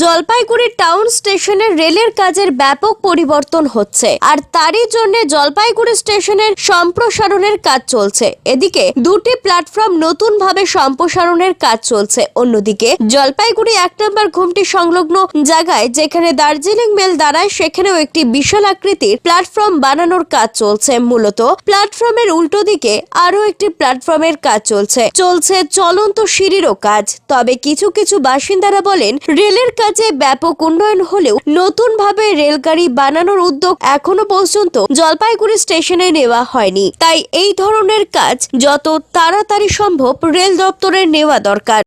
Jalpaiguri town স্টেশনের রেলের কাজের ব্যাপক পরিবর্তন হচ্ছে, আর তারই জন্য জলপাইগুড়ি স্টেশনের সম্প্রসারণের কাজ চলছে। এদিকে দুটি প্ল্যাটফর্ম নতুনভাবে সম্প্রসারণের কাজ চলছে। অন্যদিকে জলপাইগুড়ি এক নম্বর ঘুমটি সংলগ্ন জায়গায় যেখানে দার্জিলিং মেল দাঁড়ায়, সেখানেও একটি বিশাল আকৃতির প্ল্যাটফর্ম বানানোর কাজ চলছে। মূলত প্ল্যাটফর্মের উল্টো দিকে আরও একটি প্ল্যাটফর্মের কাজ চলছে। চলছে চলন্ত সিঁড়িরও কাজ। তবে কিছু কিছু বাসিন্দারা বলেন, রেলের কাজে ব্যাপক উন্নয়ন হলেও নতুনভাবে রেলগাড়ি বানানোর উদ্যোগ এখনও পর্যন্ত জলপাইগুড়ি স্টেশনে নেওয়া হয়নি। তাই এই ধরনের কাজ যত তাড়াতাড়ি সম্ভব রেল দপ্তরের নেওয়া দরকার।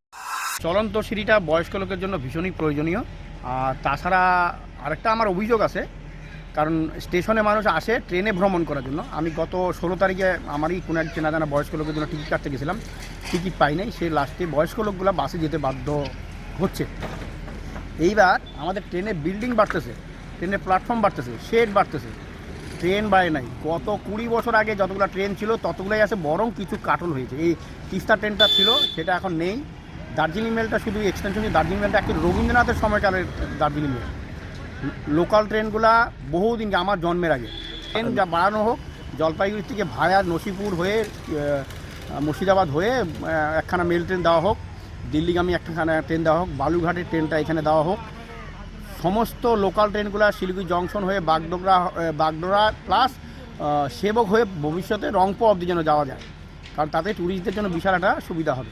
চলন্ত সিঁড়িটা বয়স্ক লোকের জন্য ভীষণই প্রয়োজনীয়। আর তাছাড়া আরেকটা আমার অভিযোগ আছে, কারণ স্টেশনে মানুষ আসে ট্রেনে ভ্রমণ করার জন্য। আমি গত ষোলো তারিখে আমারই কোনো এক চেনা জানা বয়স্ক লোকের জন্য টিকিট কাটতে গেছিলাম। টিকিট পাই নাই, সে লাস্টে বয়স্ক লোকগুলো বাসে যেতে বাধ্য হচ্ছে। এইবার আমাদের ট্রেনে বিল্ডিং বাড়তেছে, ট্রেনের প্ল্যাটফর্ম বাড়তেছে শেড বাড়তেছে। ট্রেন বাড়ে নাই। গত কুড়ি বছর আগে যতগুলো ট্রেন ছিল, ততগুলোই আছে, বরং কিছু কাটল হয়েছে। এই তিস্তা ট্রেনটা ছিল, সেটা এখন নেই। দার্জিলিং মেলটা শুধু এক্সটেনশন দার্জিলিং মেলটা একটি রবীন্দ্রনাথের সময়কালের দার্জিলিং মেল লোকাল ট্রেনগুলা বহুদিন, আমার জন্মের আগে। ট্রেন যা বাড়ানো হোক, জলপাইগুড়ি থেকে ভায়া নসিপুর হয়ে মুর্শিদাবাদ হয়ে একখানা মেল ট্রেন দেওয়া হোক। দিল্লিগামী একটাখানে ট্রেন দেওয়া হোক বালুঘাটের ট্রেনটা এখানে দেওয়া হোক। সমস্ত লোকাল ট্রেনগুলো শিলিগুড়ি জংশন হয়ে বাগডোগরা বাগডোরা প্লাস সেবক হয়ে ভবিষ্যতে রংপুর অবধি যেন যাওয়া যায়। কারণ তাতে ট্যুরিস্টদের জন্য বিশাল একটা সুবিধা হবে।